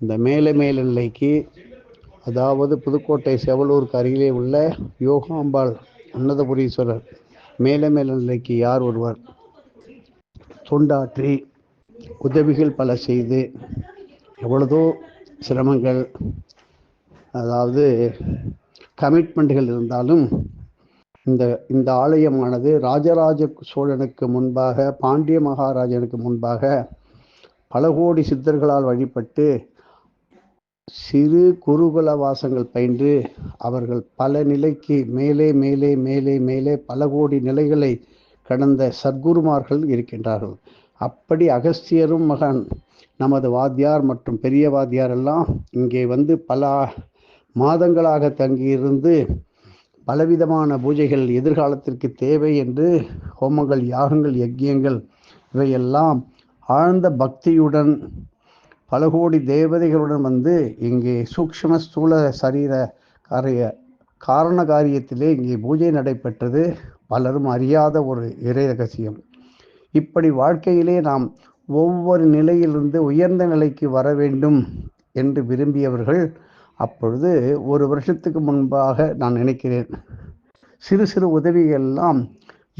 இந்த மேலே மேல நிலைக்கு அதாவது புதுக்கோட்டை செவலூருக்கு அருகிலே உள்ள யோகாம்பாள் அன்னதபுரீஸ்வரர் மேலே மேல நிலைக்கு யார் ஒருவர்? தொண்டாற்றி உதவிகள் பல செய்து எவ்வளதோ சிரமங்கள் அதாவது கமிட்மெண்ட்டுகள் இருந்தாலும் இந்த இந்த ஆலயமானது ராஜராஜ சோழனுக்கு முன்பாக பாண்டிய மகாராஜனுக்கு முன்பாக பல கோடி சித்தர்களால் வழிபட்டு சிறு குருகுல வாசங்கள் பயின்று அவர்கள் பல நிலைக்கு மேலே மேலே மேலே மேலே பல கோடி நிலைகளை கடந்த சத்குருமார்கள் இருக்கின்றார்கள். அப்படி அகஸ்தியரும் மகன் நமது வாத்தியார் மற்றும் பெரிய வாத்தியார் எல்லாம் இங்கே வந்து பல மாதங்களாக தங்கியிருந்து பலவிதமான பூஜைகள் எதிர்காலத்திற்கு தேவை என்று ஹோமங்கள் யாகங்கள் யஜ்யங்கள் இவையெல்லாம் ஆழ்ந்த பக்தியுடன் பல கோடி தேவதைகளுடன் வந்து இங்கே சூக்ஷ்ம ஸ்தூல சரீர காரிய காரண காரியத்திலே இங்கே பூஜை நடைபெற்றது. பலரும் அறியாத ஒரு இறை ரகசியம். இப்படி வாழ்க்கையிலே நாம் ஒவ்வொரு நிலையிலிருந்து உயர்ந்த நிலைக்கு வர வேண்டும் என்று விரும்பியவர்கள் அப்பொழுது ஒரு வருஷத்துக்கு முன்பாக நான் நினைக்கிறேன். சிறு சிறு உதவிகள்லாம்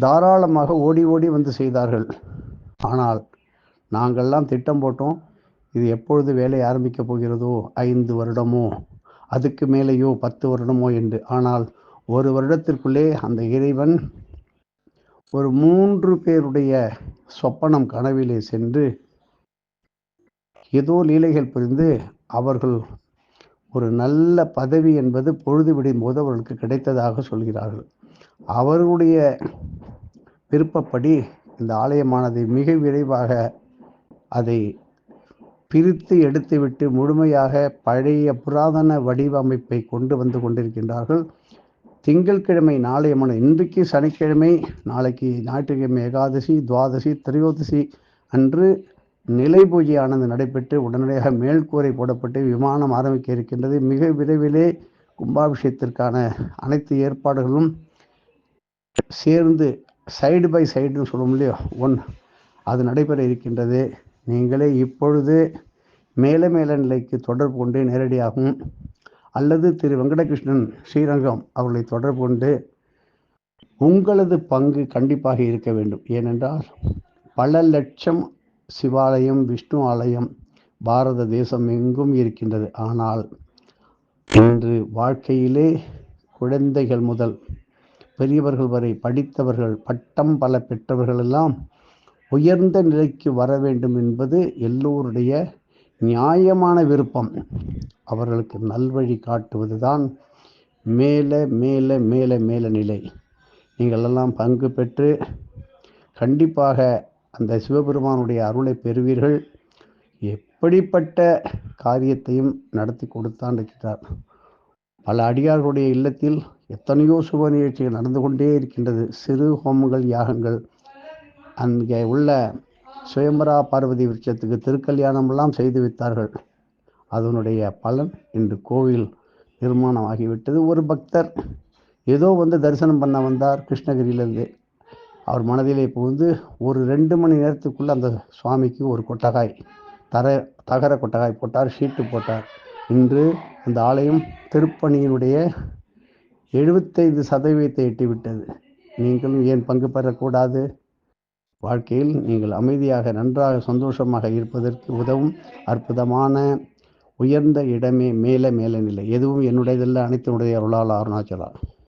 தாராளமாக ஓடி ஓடி வந்து செய்தார்கள். ஆனால் நாங்கள்லாம் திட்டம் போட்டோம் இது எப்பொழுது வேலை ஆரம்பிக்கப் போகிறதோ ஐந்து வருடமோ அதுக்கு மேலேயோ பத்து வருடமோ என்று. ஆனால் ஒரு வருடத்திற்குள்ளே அந்த இறைவன் ஒரு மூன்று பேருடைய சொப்பனம் கனவிலே சென்று ஏதோ லீலைகள் புரிந்து அவர்கள் ஒரு நல்ல பதவி என்பது பொழுது விடும் போது அவர்களுக்கு கிடைத்ததாக சொல்கிறார்கள். அவர்களுடைய விருப்பப்படி இந்த ஆலயமானது மிக விரைவாக அதை பிரித்து எடுத்துவிட்டு முழுமையாக பழைய புராதன வடிவமைப்பை கொண்டு வந்து கொண்டிருக்கின்றார்கள். திங்கட்கிழமை நாளையமான இன்றைக்கு சனிக்கிழமை நாளைக்கு ஞாயிற்றுக்கிழமை ஏகாதசி துவாதசி திரையோதசி அன்று நிலை பூஜையானது நடைபெற்று உடனடியாக மேல்கூரை போடப்பட்டு விமானம் ஆரம்பிக்க இருக்கின்றது. மிக விரைவிலே கும்பாபிஷேகத்திற்கான அனைத்து ஏற்பாடுகளும் சேர்ந்து சைடு பை சைடுன்னு சொல்லும் இல்லையோ ஒன் அது நடைபெற இருக்கின்றது. நீங்களே இப்பொழுது மேல மேல நிலைக்கு தொடர்பு கொண்டு நேரடியாகவும் அல்லது திரு வெங்கடகிருஷ்ணன் ஸ்ரீரங்கம் அவர்களை தொடர்பு கொண்டு உங்களது பங்கு கண்டிப்பாக இருக்க வேண்டும். ஏனென்றால் பல லட்சம் சிவாலயம் விஷ்ணு ஆலயம் பாரத தேசம் எங்கும் இருக்கின்றது. ஆனால் இன்று வாழ்க்கையிலே குழந்தைகள் முதல் பெரியவர்கள் வரை படித்தவர்கள் பட்டம் பல பெற்றவர்கள் எல்லாம் உயர்ந்த நிலைக்கு வர வேண்டும் என்பது எல்லோருடைய நியாயமான விருப்பம். அவர்களுக்கு நல்வழி காட்டுவதுதான் மேலே மேலே மேலே மேலே நிலை. நீங்கள் எல்லாம் பங்கு பெற்று கண்டிப்பாக அந்த சிவபெருமானுடைய அருளை பெறுவீர்கள். எப்படிப்பட்ட காரியத்தையும் நடத்தி கொடுத்தான் இருக்கிறார். பல அடியார்களுடைய இல்லத்தில் எத்தனையோ சுப நிகழ்ச்சிகள் நடந்து கொண்டே இருக்கின்றது. சிறு ஹோமங்கள் யாகங்கள். அங்கே உள்ள சுயம்பரா பார்வதி விருட்சத்துக்கு திருக்கல்யாணமெல்லாம் செய்து வைத்தார்கள். அதனுடைய பலன் இன்று கோவில் நிர்மாணம் ஆகிவிட்டது ஒரு பக்தர் ஏதோ வந்து தரிசனம் பண்ண வந்தார் கிருஷ்ணகிரியிலேருந்து. அவர் மனதிலே புகுந்து ஒரு ரெண்டு மணி நேரத்துக்குள்ளே அந்த சுவாமிக்கு ஒரு கொட்டகாய் தர தகர கொட்டகாய் போட்டார் ஷீட்டு போட்டார். இன்று அந்த ஆலயம் திருப்பணியினுடைய எழுபத்தைந்து சதவீதத்தை எட்டிவிட்டது. நீங்களும் ஏன் பங்கு பெறக்கூடாது? வாழ்க்கையில் நீங்கள் அமைதியாக நன்றாக சந்தோஷமாக இருப்பதற்கு உதவும் அற்புதமான உயர்ந்த இடமே மேலே மேலே நிலை. எதுவும் என்னுடையதல்ல அனைத்தினுடைய அருளால் அருணாச்சலா.